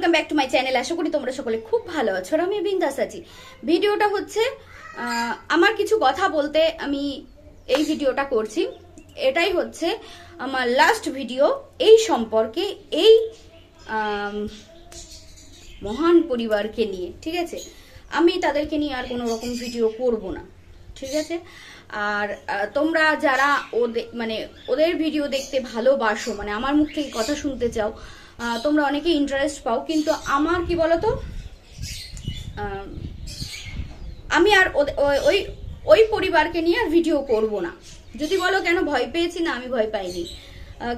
Welcome back to my channel আশা করি তোমরা সকলে খুব ভালো আছো। আর আমি বিন্দাস আছি। ভিডিওটা হচ্ছে আমার কিছু কথা বলতে আমি এই ভিডিওটা করছি। এটাই হচ্ছে আমার লাস্ট ভিডিও এই সম্পর্কে এই মহান পরিবারকে নিয়ে, ঠিক আছে? আমি তাদেরকে নিয়ে আর কোনো রকম ভিডিও করব না, ঠিক আছে? আর তোমরা যারা ওদের মানে ওদের ভিডিও দেখতে ভালোবাসো মানে আমার মুখ থেকে কথা শুনতে চাও তোমরা অনেকে ইন্টারেস্ট পাও কিন্তু আমার কি বলতো? আম, আর ওই- ওই পরিবারকে নিয়ে আর ভিডিও করব না। যদি বলো কেন ভয় পেয়েছি না আমি ভয় পাইনি।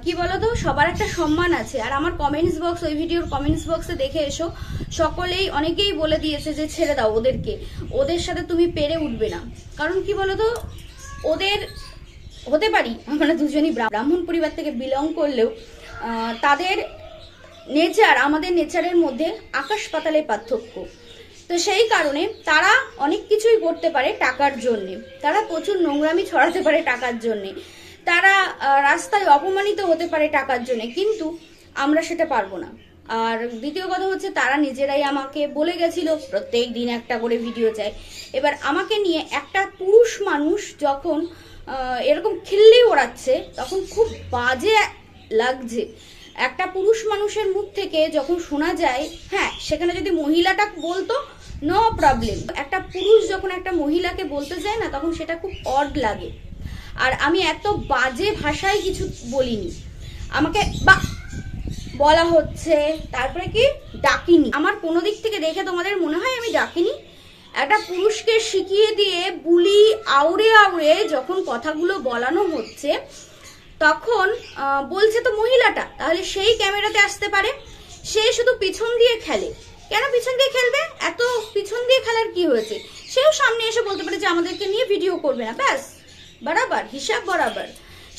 কি বলতো? সবার একটা সম্মান আছে আর আমার কমেন্টস বক্স ওই ভিডিওর কমেন্টস বক্সে দেখে এসো। সকলেই অনেকেই বলে দিয়েছে যে ছেড়ে দাও ওদেরকে। ওদের সাথে তুমি পেরে উঠবে না। কারণ কি বলতো? ওদের হতে পারি আমরা দুজনই ব্রাহ্মণ পরিবার থেকে বিলং করলেও তাদের নেচার, আমাদের নেচারের মধ্যে আকাশ পাতালের পার্থক্য। তো সেই কারণে তারা অনেক কিছুই করতে পারে টাকার জন্যে। তারা প্রচুর নোংরামি ছড়াতে পারে টাকার জন্যে। তারা রাস্তায় অপমানিত হতে পারে টাকার জন্যে, কিন্তু আমরা সেটা পারব না। আর দ্বিতীয় কথা হচ্ছে, তারা নিজেরাই আমাকে বলে গেছিল, প্রত্যেক দিন একটা করে ভিডিও চাই। এবার আমাকে নিয়ে একটা পুরুষ মানুষ যখন এরকম খিল্লি ওড়াচ্ছে, তখন খুব বাজে লাগছে। একটা পুরুষ মানুষের মুখ থেকে যখন শোনা যায় হ্যাঁ সেখানে যদি মহিলাটা বলতো নো প্রবলেম একটা পুরুষ যখন একটা মহিলাকে বলতে যায় না, তখন সেটা খুব অড লাগে। আর আমি এত বাজে ভাষায় কিছু বলিনি। আমাকে বা বলা হচ্ছে, তারপরে কি? ডাকিনি। আমার কোনো দিক থেকে দেখে তোমাদের মনে হয় আমি ডাকিনি? একটা পুরুষকে শিখিয়ে দিয়ে বুলি আউড়ে আউড়ে যখন কথাগুলো বলানো হচ্ছে তখন বলছে তো মহিলাটা, তাহলে সেই ক্যামেরাতে আসতে পারে। সে শুধু পিছন দিয়ে খেলে। কেন পিছন দিয়ে খেলবে? এত পিছন দিয়ে খেলার কি হয়েছে? সেও সামনে এসে বলতে পারে যে, আমাদেরকে নিয়ে ভিডিও করবে না। ব্যাস, বরাবর, হিসাব বরাবর।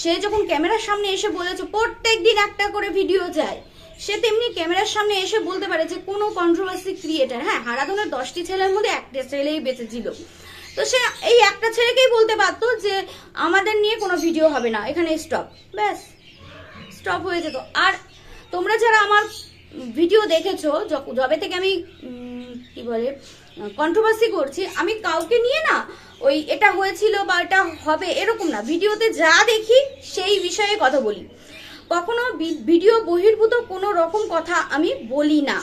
সে যখন ক্যামেরার সামনে এসে বলেছে, প্রত্যেক দিন একটা করে ভিডিও যায়। সে তেমনি ক্যামেরার সামনে এসে বলতে পারে যে, কোনো কন্ট্রোভার্সি ক্রিয়েটার হ্যাঁ হারাধনের দশটি ছেলের মধ্যে একটা ছেলেই বেঁচে ছিল। তো সে এই একটা ছেলেকেই বলতে পারতো যে আমাদের নিয়ে কোনো ভিডিও হবে না। এখানে স্টপ ব্যাস স্টপ হয়ে যেত। আর তোমরা যারা আমার ভিডিও দেখেছ যবে থেকে আমি কি বলে কন্ট্রোভার্সি করছি, আমি কাউকে নিয়ে না ওই এটা হয়েছিল বা এটা হবে এরকম না। ভিডিওতে যা দেখি, সেই বিষয়ে কথা বলি। কখনো ভিডিও বহির্ভূত কোনো রকম কথা আমি বলি না।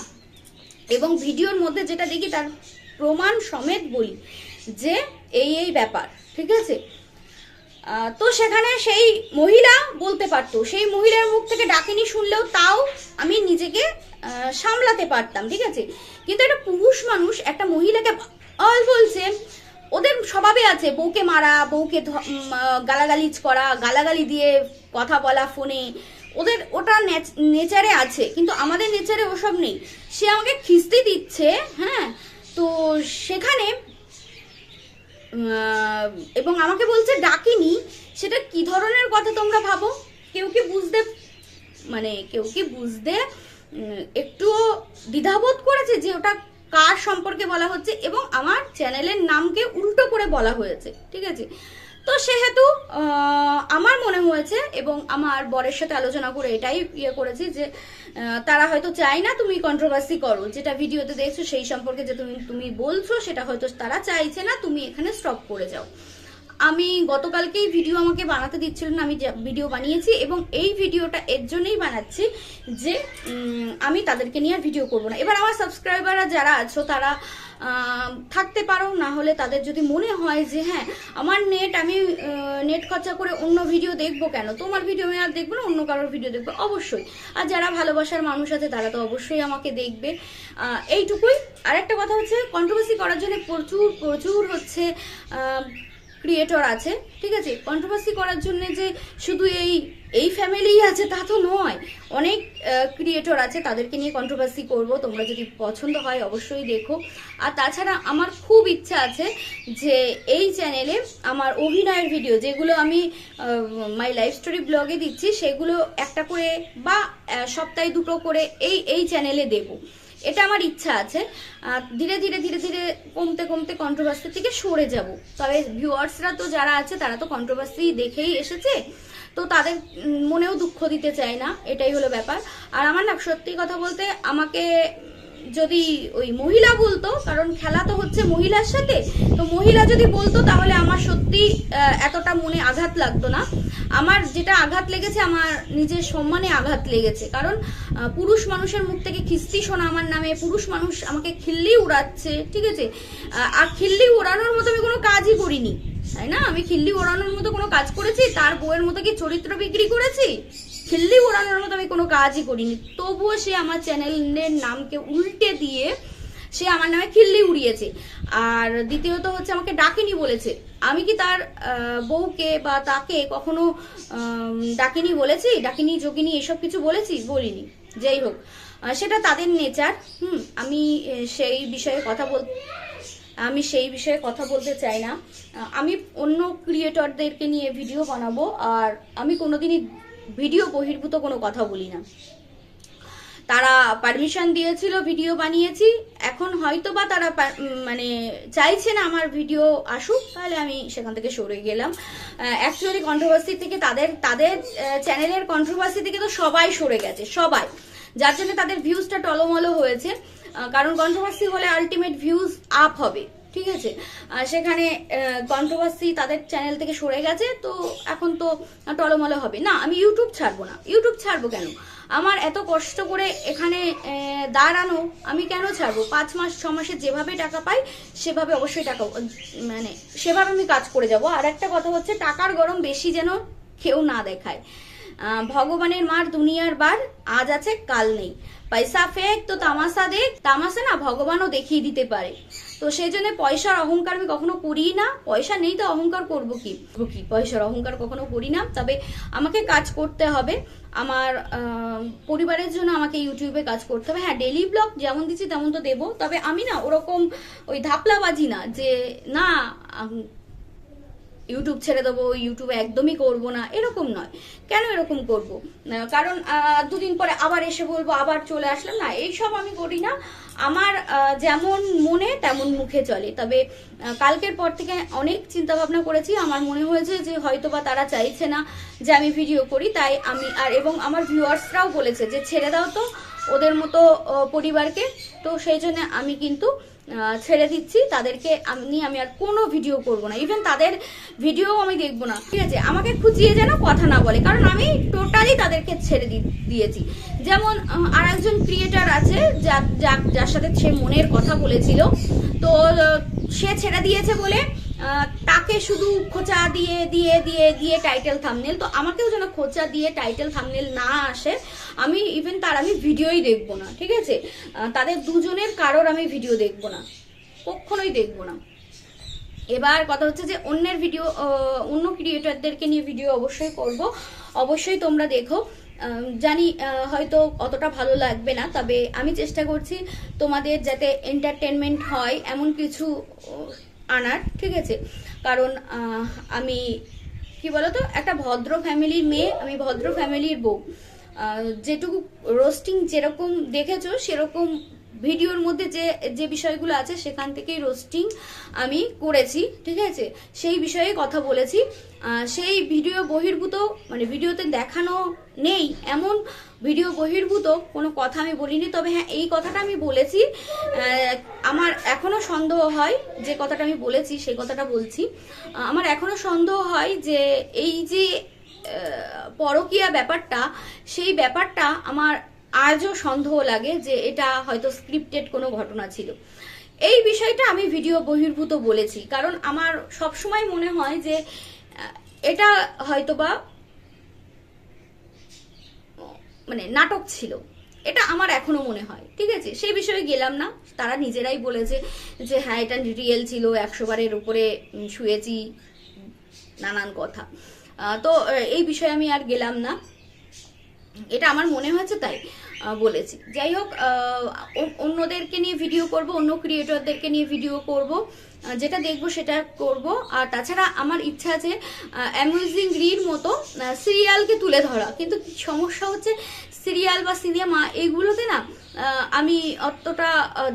এবং ভিডিওর মধ্যে যেটা দেখি, তার প্রমাণ সমেত বলি। যে এই এই ব্যাপার, ঠিক আছে? তো সেখানে সেই মহিলা বলতে পারতো, সেই মহিলার মুখ থেকে ডাকিনি শুনলেও তাও আমি নিজেকে সামলাতে পারতাম, ঠিক আছে? কিন্তু একটা পুরুষ মানুষ, একটা মহিলাকে অল বলছে, ওদের স্বভাবে আছে, বউকে মারা, বউকে গালাগালিজ করা, গালাগালি দিয়ে কথা বলা ফোনে, ওদের, ওটা নেচারে আছে, কিন্তু আমাদের নেচারে ওসব নেই। সে আমাকে খিস্তি দিচ্ছে হ্যাঁ? তো সেখানে এবং আমাকে বলছে ডাকিনি, সেটা কি ধরনের কথা তোমরা ভাবো? কেউ কি বুঝতে মানে কেউ কি বুঝতে একটু একটুও দ্বিধাবোধ করেছে যে ওটা কার সম্পর্কে বলা হচ্ছে? এবং আমার চ্যানেলের নামকে উল্টো করে বলা হয়েছে, ঠিক আছে? তো সেহেতু আমার মনে হয়েছে এবং আমার বরের সাথে আলোচনা করে এটাই ইয়ে করেছি যে তারা হয়তো চায় না তুমি কন্ট্রোভার্সি করো। যেটা ভিডিওতে দেখছ সেই সম্পর্কে যে তুমি তুমি বলছো সেটা হয়তো তারা চাইছে না, তুমি এখানে স্টপ করে যাও। আমি গতকালকেই ভিডিও আমাকে বানাতে দিচ্ছিল না আমি ভিডিও বানিয়েছি এবং এই ভিডিওটা এর জন্যই বানাচ্ছি যে আমি তাদেরকে নিয়ে আর ভিডিও করব না। এবার আমার সাবস্ক্রাইবাররা যারা আছো, তারা থাকতে পারো, না হলে তাদের যদি মনে হয় যে হ্যাঁ আমার নেট আমি নেট খরচা করে অন্য ভিডিও দেখব কেন? তোমার ভিডিও আমি আর দেখব না, অন্য কারোর ভিডিও দেখব? অবশ্যই। আর যারা ভালোবাসার মানুষ আছে, তারা তো অবশ্যই আমাকে দেখবে। এইটুকুই। আর একটা কথা হচ্ছে কন্ট্রোভার্সি করার জন্য প্রচুর প্রচুর হচ্ছে ক্রিয়েটর আছে, ঠিক আছে? কন্ট্রোভার্সি করার জন্য যে শুধু এই এই ফ্যামিলিই আছে, তা তো নয়। অনেক ক্রিয়েটর আছে, তাদেরকে নিয়ে কন্ট্রোভার্সি করব, তোমরা যদি পছন্দ হয় অবশ্যই দেখো। আর তাছাড়া আমার খুব ইচ্ছা আছে যে এই চ্যানেলে আমার অভিনয়ের ভিডিও যেগুলো আমি মাই লাইফ স্টোরি ব্লগে দিচ্ছি, সেগুলো একটা করে বা সপ্তাহে দুটো করে এই এই চ্যানেলে দেবো। এটা আমার ইচ্ছা আছে। ধীরে ধীরে ধীরে ধীরে কমতে কমতে কন্ট্রোভার্সি থেকে সরে যাব। তবে ভিউয়ার্সরা তো যারা আছে, তারা তো কন্ট্রোভার্সি দেখেই এসেছে। তো তাদের মনেও দুঃখ দিতে চাই না। এটাই হলো ব্যাপার। আর আমার না সত্যি কথা বলতে, আমাকে যদি ওই মহিলা বলতো, কারণ খেলা তো হচ্ছে মহিলার সাথে, তো মহিলা যদি বলতো তাহলে আমার সত্যি এতটা মনে আঘাত লাগতো না। আমার যেটা আঘাত লেগেছে, আমার নিজের সম্মানে আঘাত লেগেছে। কারণ পুরুষ মানুষের মুখ থেকে খিস্তি শোনা আমার নামে, পুরুষ মানুষ আমাকে খিল্লি উড়াচ্ছে, ঠিক আছে? আর খিল্লি উড়ানোর মতো আমি কোনো কাজই করিনি, তাই না? আমি খিল্লি ওড়ানোর মতো কোনো কাজ করেছি, তার বউয়ের মতো কি চরিত্র বিক্রি করেছি? খিল্লি ওড়ানোর মতো আমি কোনো কাজই করিনি। তবুও সে আমার চ্যানেলের নামকে উল্টে দিয়ে সে আমার নামে খিল্লি উড়িয়েছে। আর দ্বিতীয়ত হচ্ছে আমাকে ডাকিনি বলেছে। আমি কি তার বউকে বা তাকে কখনো ডাকিনি বলেছি? ডাকিনি, যোগিনী এসব কিছু বলেছি? বলিনি। যাই হোক সেটা তাদের নেচার। হুম, আমি সেই বিষয়ে কথা বল, আমি সেই বিষয়ে কথা বলতে চাই না। আমি অন্য ক্রিয়েটরদেরকে নিয়ে ভিডিও বানাবো। আর আমি কোনোদিনই ভিডিও বহির্ভূত কোনো কথা বলি না। তারা পারমিশন দিয়েছিল ভিডিও বানিয়েছি। এখন হয়তো বা তারা মানে চাইছে না আমার ভিডিও আসুক, তাহলে আমি সেখান থেকে সরে গেলাম। অ্যাকচুয়ালি কন্ট্রোভার্সি থেকে তাদের তাদের চ্যানেলের কন্ট্রোভার্সি থেকে তো সবাই সরে গেছে, সবাই। যার জন্য তাদের ভিউজটা টলমলো হয়েছে। কারণ কন্ট্রোভার্সি হলে আলটিমেট ভিউজ আপ হবে। ঠিক আছে? আর সেখানে কন্ট্রোভার্সি তাদের চ্যানেল থেকে সরে গেছে, তো এখন তো টলমলো হবে। না, আমি ইউটিউব ছাড়বো না। ইউটিউব ছাড়বো কেন? আমার এত কষ্ট করে এখানে দাঁড়ানো আমি কেন ছাড়বো? পাঁচ মাস, ছ মাসে যেভাবে টাকা পাই, সেভাবে অবশ্যই টাকা মানে সেভাবে আমি কাজ করে যাব। আর একটা কথা হচ্ছে, টাকার গরম বেশি যেন কেউ না দেখায়। ভগবানের মার দুনিয়ার বার আজ আছে, কাল নেই। পয়সা ফেক তো তামাশা দেখ। তামাশা না ভগবানও দেখিয়ে দিতে পারে। তো সেই জন্য পয়সার অহংকার আমি কখনো করি না। পয়সা নেই তো অহংকার করব কি? করব কি? পয়সার অহংকার কখনো করি না। তবে আমাকে কাজ করতে হবে। আমার পরিবারের জন্য আমাকে ইউটিউবে কাজ করতে হবে। হ্যাঁ ডেলি ব্লগ যেমন দিচ্ছি তেমন তো দেবো। তবে আমি না ওরকম ওই ধাপলাবাজি না যে না ইউটিউব ছেড়ে দেবো, ইউটিউবে একদমই করব না, এরকম নয়। কেন এরকম করব? কারণ দুদিন পরে আবার এসে বলব, আবার চলে আসলাম, না, এইসব আমি করি না। আমার যেমন মনে তেমন মুখে চলে। তবে কালকের পর থেকে অনেক চিন্তা ভাবনা করেছি। আমার মনে হয়েছে যে হয়তো বা তারা চাইছে না যে আমি ভিডিও করি, তাই আমি আর, এবং আমার ভিউয়ার্সরাও বলেছে যে ছেড়ে দাও তো ওদের মতো পরিবারকে। তো সেই জন্য আমি কিন্তু ছেড়ে দিচ্ছি। তাদেরকে আমি আমি আর কোনো ভিডিও করব না। ইভেন তাদের ভিডিও আমি দেখব না। ঠিক আছে? আমাকে খুঁজিয়ে যেন কথা না বলে। কারণ আমি টোটালি তাদেরকে ছেড়ে দিয়েছি। যেমন আর একজন ক্রিয়েটার আছে, যা- যার সাথে সে মনের কথা বলেছিল। তো সে ছেড়ে দিয়েছে বলে তাকে শুধু খোঁচা দিয়ে দিয়ে দিয়ে দিয়ে টাইটেল থামনেল তো আমাকেও যেন খোঁচা দিয়ে টাইটেল থামনেল না আসে, আমি ইভেন তার আমি ভিডিওই দেখব না, ঠিক আছে? তাদের দুজনের কারোর আমি ভিডিও দেখব না কখনোই দেখব না। এবার কথা হচ্ছে যে অন্যের ভিডিও অন্য ক্রিয়েটরদেরকে নিয়ে ভিডিও অবশ্যই করব, অবশ্যই তোমরা দেখো। জানি হয়তো অতটা ভালো লাগবে না, তবে আমি চেষ্টা করছি তোমাদের যাতে এন্টারটেনমেন্ট হয়, এমন কিছু আনার, ঠিক আছে? কারণ আমি, কি বলতো, একটা ভদ্র ফ্যামিলির মেয়ে, আমি ভদ্র ফ্যামিলির বউ। যেটুকু রোস্টিং যেরকম দেখেছ, সেরকম ভিডিওর মধ্যে যে যে বিষয়গুলো আছে, সেখান থেকেই রোস্টিং আমি করেছি, ঠিক আছে? সেই বিষয়ে কথা বলেছি। সেই ভিডিও বহির্ভূত মানে ভিডিওতে দেখানো নেই, এমন ভিডিও বহির্ভূত, কোনো কথা আমি বলিনি, তবে হ্যাঁ এই কথাটা আমি বলেছি। আমার এখনও সন্দেহ হয় যে কথাটা আমি বলেছি, সেই কথাটা বলছি। আমার এখনও সন্দেহ হয় যে এই যে পরকীয়া ব্যাপারটা, সেই ব্যাপারটা আমার আজও সন্দেহ লাগে যে এটা হয়তো স্ক্রিপ্টেড কোনো ঘটনা ছিল। এই বিষয়টা আমি ভিডিও বহির্ভূত বলেছি, কারণ আমার সবসময় মনে হয় যে এটা হয়তোবা মানে নাটক ছিল। এটা আমার এখনও মনে হয়। ঠিক আছে? সেই বিষয়ে গেলাম না। তারা নিজেরাই বলেছে যে হ্যাঁ এটা রিয়েল ছিল, একশো বারের উপরে শুয়েছি, নানান কথা। তো এই বিষয়ে আমি আর গেলাম না। এটা আমার মনে হয়েছে তাই বলেছি। যাই হোক অন্যদেরকে নিয়ে ভিডিও করব, অন্য ক্রিয়েটরদেরকে নিয়ে ভিডিও করব। যেটা দেখব সেটা করব। আর তাছাড়া আমার ইচ্ছা আছে অ্যামিউজিং রির মতো সিরিয়ালকে তুলে ধরা। কিন্তু সমস্যা হচ্ছে সিরিয়াল বা সিনেমা এইগুলোতে না আমি অতটা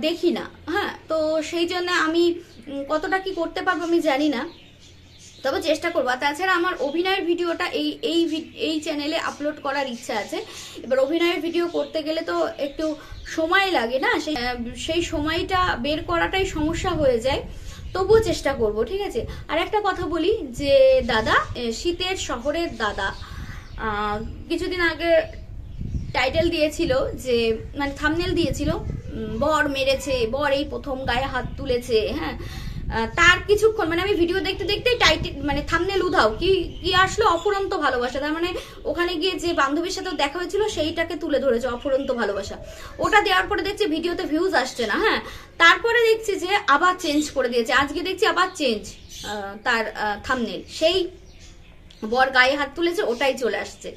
দেখি না। হ্যাঁ তো সেই জন্য আমি কতটা কি করতে পারব আমি জানি না। তবে চেষ্টা করব। তাছাড়া আমার অভিনয়ের ভিডিওটা এই এই এই চ্যানেলে আপলোড করার ইচ্ছা আছে। এবার অভিনয়ের ভিডিও করতে গেলে তো একটু সময় লাগে না? সেই সেই সময়টা বের করাটাই সমস্যা হয়ে যায়। তবুও চেষ্টা করব, ঠিক আছে? আর একটা কথা বলি যে, দাদা শীতের শহরের দাদা কিছুদিন আগে টাইটেল দিয়েছিল যে মানে থামনেল দিয়েছিল বর মেরেছে, বর এই প্রথম গায়ে হাত তুলেছে হ্যাঁ? তার কিছুক্ষণ মানে আমি ভিডিও দেখতে দেখতে টাইটেল মানে থামনেল উধাও, কি কি আসলো অফুরন্ত ভালোবাসা। তার মানে ওখানে গিয়ে যে বান্ধবীর সাথে দেখা হয়েছিল, সেইটাকে তুলে ধরেছে অফুরন্ত ভালোবাসা। ওটা দেওয়ার পরে দেখছি ভিডিওতে ভিউজ আসছে না হ্যাঁ? তারপরে দেখছি যে আবার চেঞ্জ করে দিয়েছে। আজকে দেখছি আবার চেঞ্জ তার থামনেল সেই বর গায়ে হাত তুলেছে, ওটাই চলে আসছে।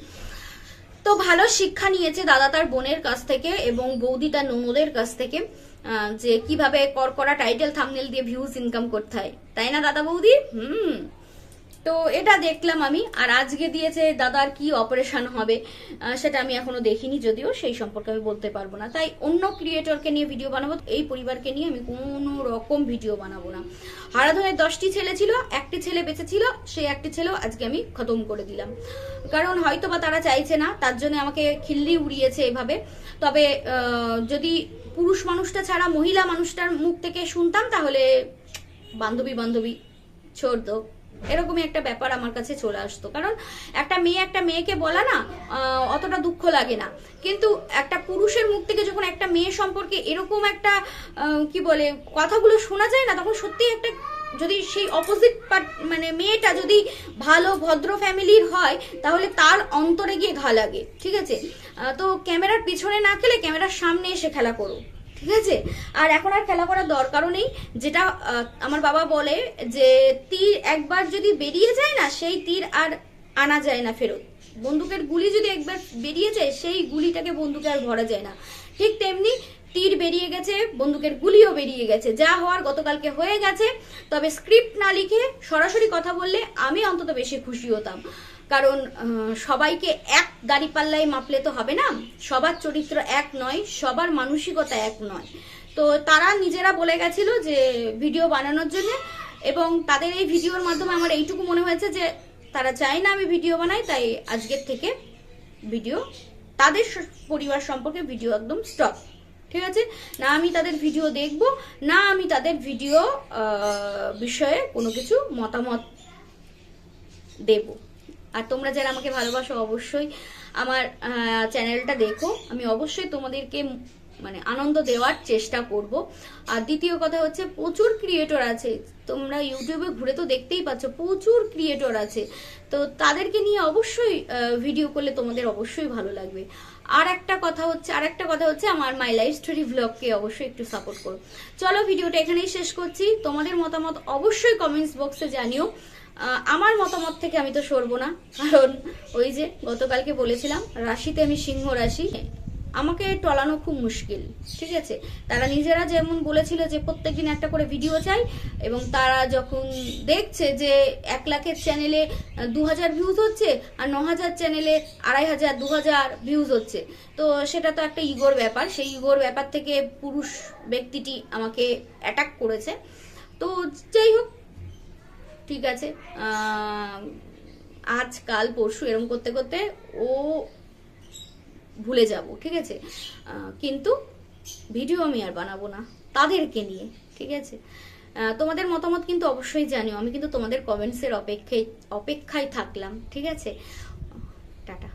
তো ভালো শিক্ষা নিয়েছে দাদা তার বোনের কাছ থেকে এবং বৌদি তার ননদের কাছ থেকে। যে কীভাবে করকরা টাইটেল থামনেল দিয়ে ভিউজ ইনকাম করতে হয়। তাই না, দাদা বৌদি? হুম। তো এটা দেখলাম আমি, আর আজকে দিয়েছে দাদার কি অপারেশন হবে সেটা আমি এখনও দেখিনি, যদিও সেই সম্পর্কে আমি বলতে পারব না। তাই অন্য ক্রিয়েটরকে নিয়ে ভিডিও বানাবো, এই পরিবারকে নিয়ে আমি কোনো রকম ভিডিও বানাবো না। হারাধনের দশটি ছেলে ছিল, একটি ছেলে বেঁচে ছিল, সেই একটি ছেলেও আজকে আমি খতম করে দিলাম। কারণ হয়তো বা তারা চাইছে না, তার জন্য আমাকে খিল্লি উড়িয়েছে এভাবে। তবে যদি পুরুষ মানুষটা ছাড়া মহিলা মানুষটার মুখ থেকে শুনতাম, তাহলে বান্ধবী বান্ধবী ছোট এরকমই একটা ব্যাপার আমার কাছে চলে আসতো। কারণ একটা মেয়ে একটা মেয়েকে বলা না অতটা দুঃখ লাগে না। কিন্তু একটা পুরুষের মুখ থেকে যখন একটা মেয়ে সম্পর্কে এরকম একটা কি বলে, কথাগুলো শোনা যায় না, তখন সত্যি একটা যদি সেই অপোজিট মানে মেয়েটা যদি ভালো, ভদ্র ফ্যামিলির হয়, তাহলে তার অন্তরে গিয়ে ঘা লাগে, ঠিক আছে? তো ক্যামেরার পিছনে না খেলে ক্যামেরার সামনে এসে খেলা করো, ঠিক আছে? আর এখন আর খেলা করার দরকারও নেই, যেটা আমার বাবা বলে যে, তীর একবার যদি বেরিয়ে যায় না, সেই তীর আর আনা যায় না ফেরত। বন্দুকের গুলি যদি একবার বেরিয়ে যায়, সেই গুলিটাকে বন্দুকে আর ভরা যায় না। ঠিক তেমনি তীর বেরিয়ে গেছে, বন্দুকের গুলিও বেরিয়ে গেছে। যা হওয়ার গতকালকে হয়ে গেছে। তবে স্ক্রিপ্ট না লিখে সরাসরি কথা বললে আমি অন্তত বেশি খুশি হতাম। কারণ সবাইকে এক গাড়ি পাল্লায় মাপলে তো হবে না? সবার চরিত্র এক নয়, সবার মানসিকতা এক নয়। তো তারা নিজেরা বলে গেছিল যে, ভিডিও বানানোর জন্য এবং তাদের এই ভিডিওর মাধ্যমে আমার এইটুকু মনে হয়েছে যে, তারা চায় না আমি ভিডিও বানাই, তাই আজকের থেকে ভিডিও, তাদের পরিবার সম্পর্কে ভিডিও একদম স্টপ ঠিক আছে? না আমি তাদের ভিডিও দেখব, না আমি তাদের ভিডিও বিষয়ে কোনো কিছু মতামত দেব। আর তোমরা যারা আমাকে ভালোবাসো অবশ্যই আমার চ্যানেলটা দেখো। আমি অবশ্যই তোমাদেরকে মানে আনন্দ দেওয়ার চেষ্টা করব। আর দ্বিতীয় কথা হচ্ছে, প্রচুর ক্রিয়েটর আছে। তোমরা ইউটিউবে ঘুরে তো দেখতেই পাচ্ছ, প্রচুর ক্রিয়েটর আছে। তো তাদেরকে নিয়ে অবশ্যই ভিডিও করলে তোমাদের অবশ্যই ভালো লাগবে। আর একটা কথা হচ্ছে, আর একটা কথা হচ্ছে আমার মাই লাইফ স্টোরি ব্লগকে অবশ্যই একটু সাপোর্ট করো। চলো ভিডিওটা এখানেই শেষ করছি। তোমাদের মতামত অবশ্যই কমেন্টস বক্সে জানিও। আমার মতামত থেকে আমি তো সরবো না। কারণ ওই যে গতকালকে বলেছিলাম, রাশিতে আমি সিংহ রাশি। আমাকে টলানো খুব মুশকিল ঠিক আছে? তারা নিজেরা যেমন বলেছিল যে প্রত্যেকদিন একটা করে ভিডিও চাই এবং তারা যখন দেখছে যে এক লাখের চ্যানেলে দু হাজার ভিউজ হচ্ছে আর ন হাজার চ্যানেলে আড়াই হাজার দু হাজার ভিউজ হচ্ছে। তো সেটা তো একটা ইগোর ব্যাপার সেই ইগোর ব্যাপার থেকে পুরুষ ব্যক্তিটি আমাকে অ্যাটাক করেছে। তো যাই হোক ঠিক আছে আহ, আজ কাল পরশু এরম করতে করতে ও ভুলে যাব, ঠিক আছে? কিন্তু ভিডিও আমি আর বানাবো না, তাদেরকে নিয়ে, ঠিক আছে? তোমাদের মতামত কিন্তু অবশ্যই জানিও, আমি কিন্তু তোমাদের কমেন্টসের অপেক্ষায় অপেক্ষায় থাকলাম, ঠিক আছে? টাটা।